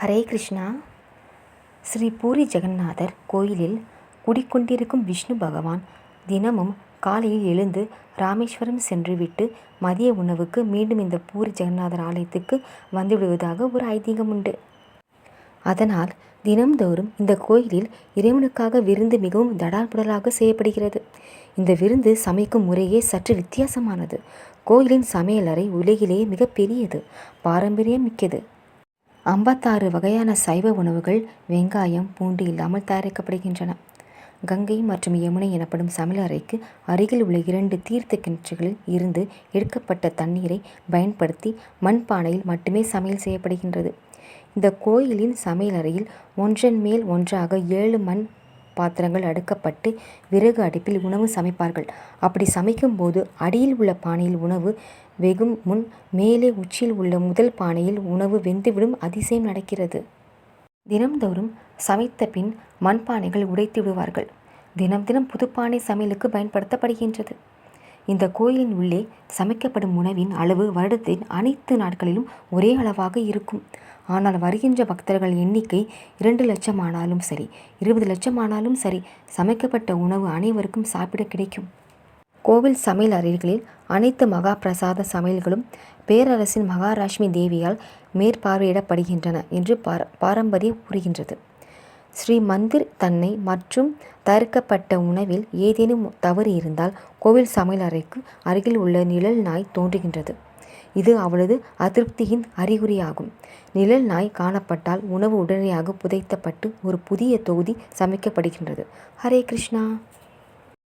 ஹரே கிருஷ்ணா. ஸ்ரீ பூரி ஜெகந்நாதர் கோயிலில் குடிக்கொண்டிருக்கும் விஷ்ணு பகவான் தினமும் காலையில் எழுந்து ராமேஸ்வரம் சென்றுவிட்டு மதிய உணவுக்கு மீண்டும் இந்த பூரி ஜெகநாதர் ஆலயத்துக்கு வந்துவிடுவதாக ஒரு ஐதீகம் உண்டு. அதனால் தினம்தோறும் இந்த கோயிலில் இறைவனுக்காக விருந்து மிகவும் தடால்புடலாக செய்யப்படுகிறது. இந்த விருந்து சமைக்கும் முறையே சற்று வித்தியாசமானது. கோயிலின் சமையலறை உலகிலேயே மிகப்பெரியது பாரம்பரியம் மிக்கது ஐம்பத்தாறு வகையான சைவ உணவுகள் வெங்காயம் பூண்டு இல்லாமல் தயாரிக்கப்படுகின்றன. கங்கை மற்றும் யமுனை எனப்படும் சமையலறைக்கு அருகில் உள்ள இரண்டு தீர்த்த கிணற்றுகளில் இருந்து எடுக்கப்பட்ட தண்ணீரை பயன்படுத்தி மண்பானையில் மட்டுமே சமையல் செய்யப்படுகின்றது. இந்த கோயிலின் சமையலறையில் ஒன்றன் மேல் ஒன்றாக ஏழு மண் பாத்திரங்கள் அடுக்கப்பட்டு விறகு அடுப்பில் உணவு சமைப்பார்கள். அப்படி சமைக்கும்போது அடியில் உள்ள பானையில் உணவு வெகும் முன் மேலே உச்சியில் உள்ள முதல் பானையில் உணவு வெந்துவிடும் அதிசயம் நடக்கிறது. தினம்தோறும் சமைத்த பின் மண்பானைகள் உடைத்து விடுவார்கள். தினம் தினம் புதுப்பானை சமையலுக்கு பயன்படுத்தப்படுகின்றது. இந்த கோயிலின் உள்ளே சமைக்கப்படும் உணவின் அளவு வருடத்தின் அனைத்து நாட்களிலும் ஒரே அளவாக இருக்கும். ஆனால் வருகின்ற பக்தர்கள் எண்ணிக்கை இரண்டு லட்சம் ஆனாலும் சரி இருபது லட்சம் ஆனாலும் சரி சமைக்கப்பட்ட உணவு அனைவருக்கும் சாப்பிட கிடைக்கும். கோவில் சமையல் அறைகளில் அனைத்து மகா பிரசாத சமையல்களும் பேரரசின் மகாராஷ்மி தேவியால் மேற்பார்வையிடப்படுகின்றன என்று பார பாரம்பரியம் கூறுகின்றது. ஸ்ரீ மந்திர் தன்னை மற்றும் தயாரிக்கப்பட்ட உணவில் ஏதேனும் தவறு இருந்தால் கோவில் சமையல் அறைக்கு அருகில் உள்ள நிழல் நாய் தோன்றுகின்றது. இது அவளது அதிருப்தியின் அறிகுறியாகும். நிழல் நாய் காணப்பட்டால் உணவு உடனடியாக புதைத்தப்பட்டு ஒரு புதிய தொகுதி சமைக்கப்படுகின்றது. ஹரே கிருஷ்ணா.